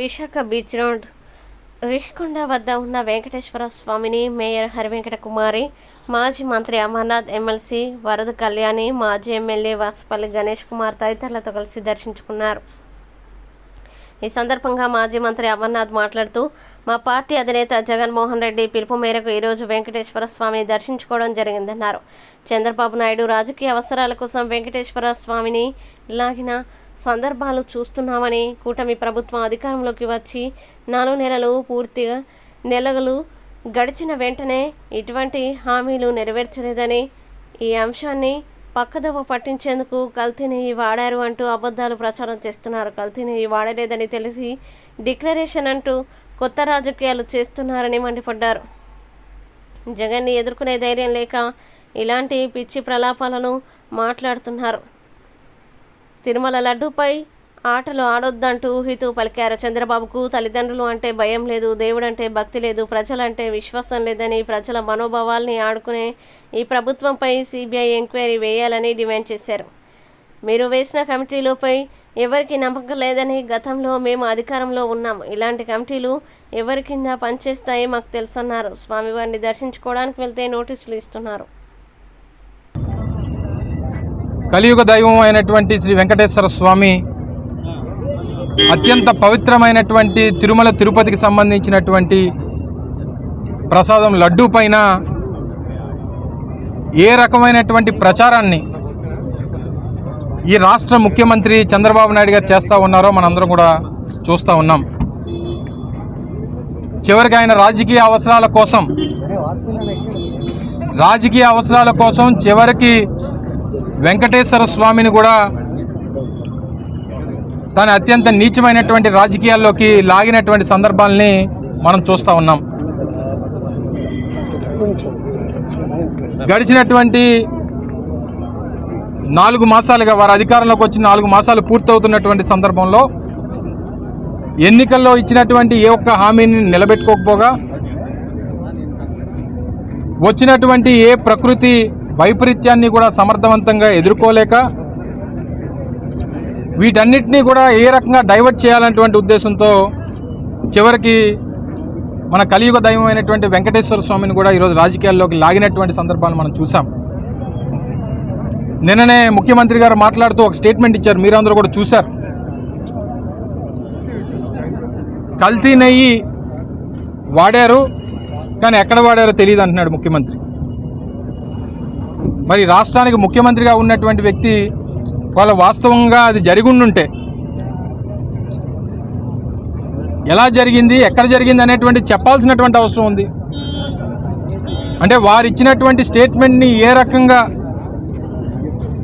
Visakha beach road Rishikonda వద్ద ఉన్న వెంకటేశ్వర స్వామిని మేయర్ హరివెంకట కుమారి మాజీ మంత్రి అమర్నాథ్ ఎమ్మెల్సీ వరద కళ్యాణి మాజీ ఎమ్మెల్యే వాసుపల్లి గణేష్ కుమార్ తదితరులతో కలిసి దర్శించుకున్నారు. ఈ సందర్భంగా మాజీ మంత్రి అమర్నాథ్ మాట్లాడుతూ మా పార్టీ అధినేత జగన్మోహన్ రెడ్డి పిలుపు మేరకు ఈరోజు వెంకటేశ్వర స్వామిని దర్శించుకోవడం జరిగిందన్నారు. చంద్రబాబు నాయుడు రాజకీయ అవసరాల కోసం వెంకటేశ్వర స్వామిని లాగిన సందర్భాలు చూస్తున్నామని కూటమి ప్రభుత్వం అధికారంలోకి వచ్చి నాలుగు నెలలు పూర్తిగా నెలలు గడిచిన వెంటనే ఇటువంటి హామీలు నెరవేర్చలేదని ఈ అంశాన్ని పక్కదవ పట్టించేందుకు కల్తీ నెయ్యి వాడారు అంటూ అబద్ధాలు ప్రచారం చేస్తున్నారు. కల్తీ నెయ్యి వాడలేదని తెలిసి డిక్లరేషన్ అంటూ కొత్త రాజకీయాలు చేస్తున్నారని మండిపడ్డారు. జగన్ని ఎదుర్కొనే ధైర్యం లేక ఇలాంటి పిచ్చి ప్రలాపాలను మాట్లాడుతున్నారు. తిరుమల లడ్డూపై ఆటలు ఆడొద్దంటూ హితూ పలికారు చంద్రబాబుకు తల్లిదండ్రులు అంటే భయం లేదు దేవుడంటే భక్తి లేదు ప్రజలంటే విశ్వాసం లేదని ప్రజల మనోభావాల్ని ఆడుకునే ఈ ప్రభుత్వంపై సిబిఐ ఎంక్వైరీ వేయాలని డిమాండ్ చేశారు. మీరు వేసిన కమిటీలపై ఎవరికి నమ్మకం లేదని గతంలో మేము అధికారంలో ఉన్నాం. ఇలాంటి కమిటీలు ఎవరి కింద పనిచేస్తాయో మాకు తెలుసన్నారు. స్వామివారిని దర్శించుకోవడానికి వెళ్తే నోటీసులు ఇస్తున్నారు. కలియుగ దైవం అయినటువంటి శ్రీ వెంకటేశ్వర స్వామి అత్యంత పవిత్రమైనటువంటి తిరుమల తిరుపతికి సంబంధించినటువంటి ప్రసాదం లడ్డూ పైన ఏ రకమైనటువంటి ప్రచారాన్ని ఈ రాష్ట్ర ముఖ్యమంత్రి చంద్రబాబు నాయుడు గారు చేస్తూ ఉన్నారో మనందరం కూడా చూస్తూ ఉన్నాం. చివరికి ఆయన రాజకీయ అవసరాల కోసం రాజకీయ అవసరాల కోసం చివరికి వెంకటేశ్వర స్వామిని కూడా తన అత్యంత నీచమైనటువంటి రాజకీయాల్లోకి లాగినటువంటి సందర్భాల్ని మనం చూస్తూ ఉన్నాం. గడిచినటువంటి నాలుగు మాసాలుగా వారు అధికారంలోకి వచ్చి నాలుగు మాసాలు పూర్తవుతున్నటువంటి సందర్భంలో ఎన్నికల్లో ఇచ్చినటువంటి ఏ ఒక్క హామీని నిలబెట్టుకోకపోగా వచ్చినటువంటి ఏ ప్రకృతి వైపరీత్యాన్ని కూడా సమర్థవంతంగా ఎదుర్కోలేక వీటన్నిటినీ కూడా ఏ రకంగా డైవర్ట్ చేయాలన్నటువంటి ఉద్దేశంతో చివరికి మన కలియుగ దైవమైనటువంటి వెంకటేశ్వర స్వామిని కూడా ఈరోజు రాజకీయాల్లోకి లాగినటువంటి సందర్భాలు మనం చూసాం నిన్ననే ముఖ్యమంత్రి గారు మాట్లాడుతూ ఒక స్టేట్మెంట్ ఇచ్చారు. మీరందరూ కూడా చూశారు. కల్తీ నెయ్యి వాడారు కానీ ఎక్కడ వాడారో తెలియదు అంటున్నాడు ముఖ్యమంత్రి. మరి రాష్ట్రానికి ముఖ్యమంత్రిగా ఉన్నటువంటి వ్యక్తి వాళ్ళ వాస్తవంగా అది జరిగిండుంటే ఎలా జరిగింది ఎక్కడ జరిగింది అనేటువంటి చెప్పాల్సినటువంటి అవసరం ఉంది. అంటే వారు ఇచ్చినటువంటి స్టేట్మెంట్ని ఏ రకంగా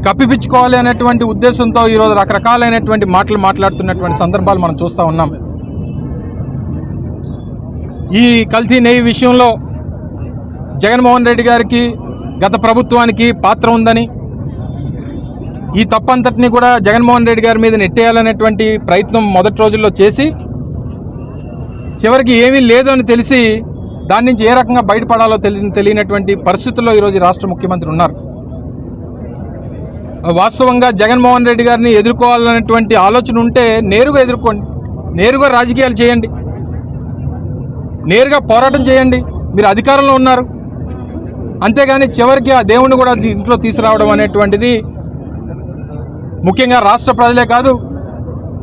కప్పిపించుకోవాలి అనేటువంటి ఉద్దేశంతో ఈరోజు రకరకాలైనటువంటి మాటలు మాట్లాడుతున్నటువంటి సందర్భాలు మనం చూస్తూ ఉన్నాం. ఈ కల్తీ నెయ్యి విషయంలో జగన్మోహన్ రెడ్డి గారికి గత ప్రభుత్వానికి పాత్ర ఉందని ఈ తప్పంతటిని కూడా జగన్మోహన్ రెడ్డి గారి మీద నెట్టేయాలనేటువంటి ప్రయత్నం మొదటి రోజుల్లో చేసి చివరికి ఏమీ లేదు అని తెలిసి దాని నుంచి ఏ రకంగా బయటపడాలో తెలి తెలియనటువంటి పరిస్థితుల్లో ఈరోజు రాష్ట్ర ముఖ్యమంత్రి ఉన్నారు. వాస్తవంగా జగన్మోహన్ రెడ్డి గారిని ఎదుర్కోవాలనేటువంటి ఆలోచన ఉంటే నేరుగా ఎదుర్కోండి. నేరుగా రాజకీయాలు చేయండి. నేరుగా పోరాటం చేయండి. మీరు అధికారంలో ఉన్నారు. అంతేగాని చివరికి ఆ దేవుణ్ణి కూడా ఇంట్లో తీసుకురావడం అనేటువంటిది ముఖ్యంగా రాష్ట్ర ప్రజలే కాదు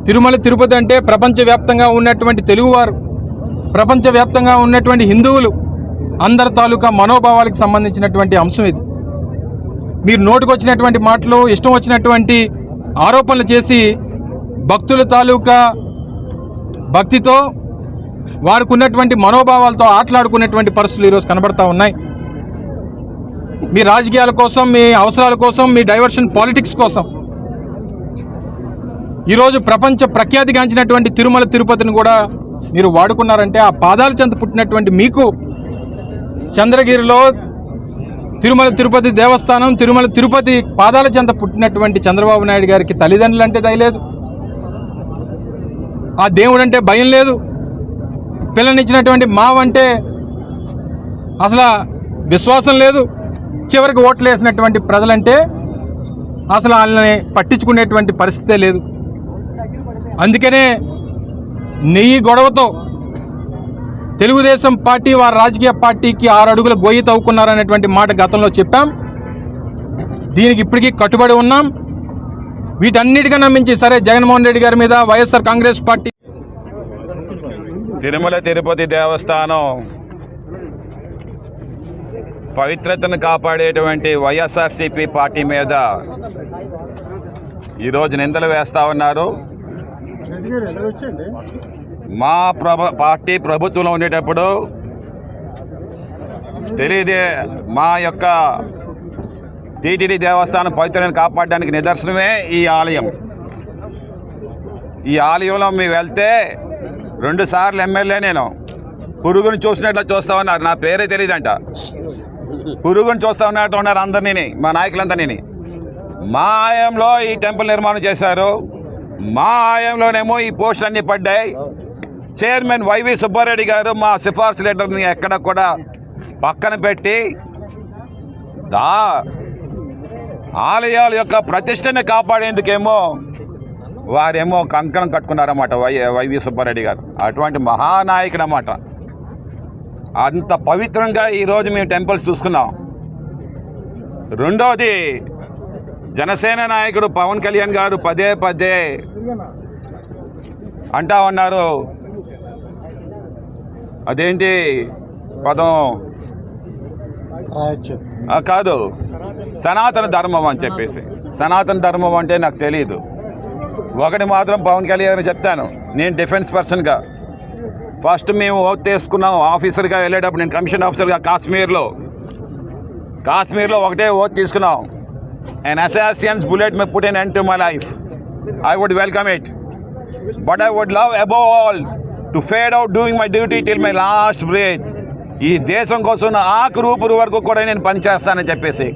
తిరుమల తిరుపతి అంటే ప్రపంచవ్యాప్తంగా ఉన్నటువంటి తెలుగువారు ప్రపంచవ్యాప్తంగా ఉన్నటువంటి హిందువులు అందరి తాలూకా మనోభావాలకు సంబంధించినటువంటి అంశం ఇది. మీరు నోటుకొచ్చినటువంటి మాటలు ఇష్టం వచ్చినటువంటి ఆరోపణలు చేసి భక్తుల తాలూకా భక్తితో వారికి ఉన్నటువంటి మనోభావాలతో ఆటలాడుకునేటువంటి పరిస్థితులు ఈరోజు కనబడతా ఉన్నాయి. మీ రాజకీయాల కోసం మీ అవసరాల కోసం మీ డైవర్షన్ పాలిటిక్స్ కోసం. ఈరోజు ప్రపంచ ప్రఖ్యాతిగాంచినటువంటి తిరుమల తిరుపతిని కూడా మీరు వాడుకున్నారంటే ఆ పాదాల చెంత పుట్టినటువంటి మీకు చంద్రగిరిలో తిరుమల తిరుపతి దేవస్థానం తిరుమల తిరుపతి పాదాల చెంత పుట్టినటువంటి చంద్రబాబు నాయుడు గారికి తల్లిదండ్రులు అంటే దయలేదు ఆ దేవుడు అంటే భయం లేదు. పిల్లనిచ్చినటువంటి మావంటే అసలు విశ్వాసం లేదు. చివరికి ఓట్లు వేసినటువంటి ప్రజలంటే అసలు వాళ్ళని పట్టించుకునేటువంటి పరిస్థితే లేదు. అందుకనే నెయ్యి గొడవతో తెలుగుదేశం పార్టీ వారి రాజకీయ పార్టీకి ఆరు అడుగుల గొయ్యి తవ్వుకున్నారనేటువంటి మాట గతంలో చెప్పాం. దీనికి ఇప్పటికీ కట్టుబడి ఉన్నాం. వీటన్నిటికన్నా మించి సరే జగన్మోహన్ రెడ్డి గారి మీద YSR Congress party Tirumala Tirupati Devasthanam పవిత్రతను కాపాడేటువంటి వైఎస్ఆర్సీపీ పార్టీ మీద ఈరోజు నిందలు వేస్తా ఉన్నారు. మా ప్రభ పార్టీ ప్రభుత్వంలో ఉండేటప్పుడు తెలియదే మా యొక్క టీటీడీ దేవస్థానం పవిత్రతను కాపాడడానికి నిదర్శనమే ఈ ఆలయం. ఈ ఆలయంలో మేము వెళ్తే రెండు సార్లు ఎమ్మెల్యే నేను. పురుగుని చూసినట్లు చూస్తా ఉన్నారు. నా పేరే తెలియదంట. పురుగుని చూస్తా ఉన్నట్టు ఉన్నారు అందరినీ మా నాయకులందరినీ మా ఆయంలో ఈ టెంపుల్ నిర్మాణం చేశారు. మా ఆయంలోనేమో ఈ పోస్టులు అన్నీ పడ్డాయి. చైర్మన్ వైవి సుబ్బారెడ్డి గారు మా సిఫార్సు లెటర్ని ఎక్కడ కూడా పక్కన పెట్టి దా ఆలయాల యొక్క ప్రతిష్టని కాపాడేందుకేమో వారేమో కంకణం కట్టుకున్నారన్నమాట వై వైవి సుబ్బారెడ్డి గారు. అటువంటి మహానాయకుడు అన్నమాట అంత పవిత్రంగా ఈరోజు మేము టెంపుల్స్ చూసుకున్నాం. రెండవది జనసేన నాయకుడు పవన్ కళ్యాణ్ గారు పదే పదే అంటా ఉన్నారు. అదేంటి పదం? కాదు. సనాతన ధర్మం అని చెప్పేసి. సనాతన ధర్మం అంటే నాకు తెలియదు ఒకటి మాత్రం పవన్ కళ్యాణ్ చెప్తాను. నేను డిఫెన్స్ పర్సన్గా. ఫస్ట్ మేము ఓట్ తీసుకున్నాం ఆఫీసర్గా వెళ్ళేటప్పుడు నేను కమిషన్ ఆఫీసర్గా కాశ్మీర్లో. కాశ్మీర్లో ఒకటే ఓట్ తీసుకున్నాం. And assassin's bullet may put an end to my life I would welcome it but I would love above all to fade out doing my duty till my last breath ఈ దేశం కోసం నా ఆఖరు ఊపిరి వరకు కూడా నేను పనిచేస్తానని చెప్పేసి.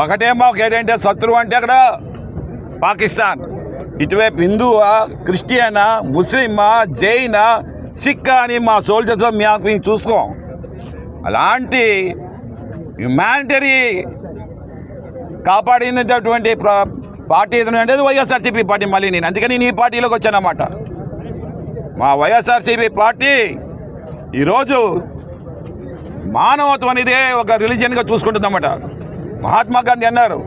ఒకటే మాకు ఏంటంటే శత్రువు అంటే అక్కడ పాకిస్తాన్. ఇటువైపు హిందువా క్రిస్టియనా ముస్లిమా జైనా సిక్ అని మా సోల్జర్స్ మేము మేము చూసుకోం. అలాంటి హ్యుమానిటరీ కాపాడినటువంటి పార్టీ ఏదైనా అంటే వైఎస్ఆర్సీపీ పార్టీ మళ్ళీ నేను. అందుకని నేను ఈ పార్టీలోకి వచ్చానమాట మా వైఎస్ఆర్సీపీ పార్టీ ఈరోజు మానవత్వం అనేదే ఒక రిలీజియన్గా చూసుకుంటుందన్నమాట. మహాత్మా గాంధీ అన్నారు.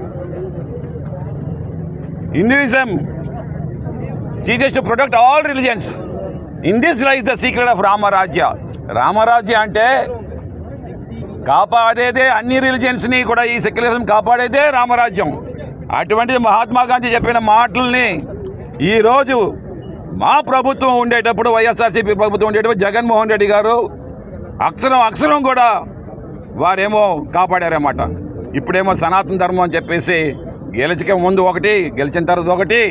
Hinduism teaches to protect all religions. In this lies the secret of Ramarajya. Ramarajya అంటే కాపాడేదే అన్ని రిలీజియన్స్ని కూడా ఈ సెక్యులరిజం కాపాడేదే రామరాజ్యం. అటువంటిది మహాత్మా గాంధీ చెప్పిన మాటల్ని ఈరోజు మా ప్రభుత్వం ఉండేటప్పుడు వైఎస్ఆర్సీపీ ప్రభుత్వం ఉండేటప్పుడు జగన్మోహన్ రెడ్డి గారు అక్షరం అక్షరం కూడా వారేమో కాపాడారన్నమాట. ఇప్పుడేమో సనాతన ధర్మం అని చెప్పేసి గెలిచక ముందు ఒకటి గెలిచిన తర్వాత ఒకటి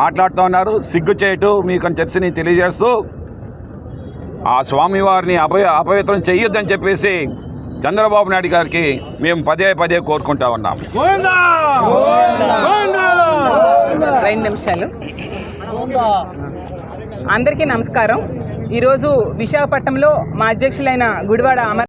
మాట్లాడుతూ ఉన్నారు. సిగ్గు చేయటు మీకు అని చెప్పి నేను తెలియజేస్తూ ఆ స్వామివారిని అపయ అపవిత్రం చెయ్యొద్దని చెప్పేసి చంద్రబాబు నాయుడు గారికి మేము పదే పదే కోరుకుంటా ఉన్నాం. రెండు నిమిషాలు. అందరికీ నమస్కారం. ఈరోజు విశాఖపట్నంలో మా అధ్యక్షులైన గుడివాడ అమర్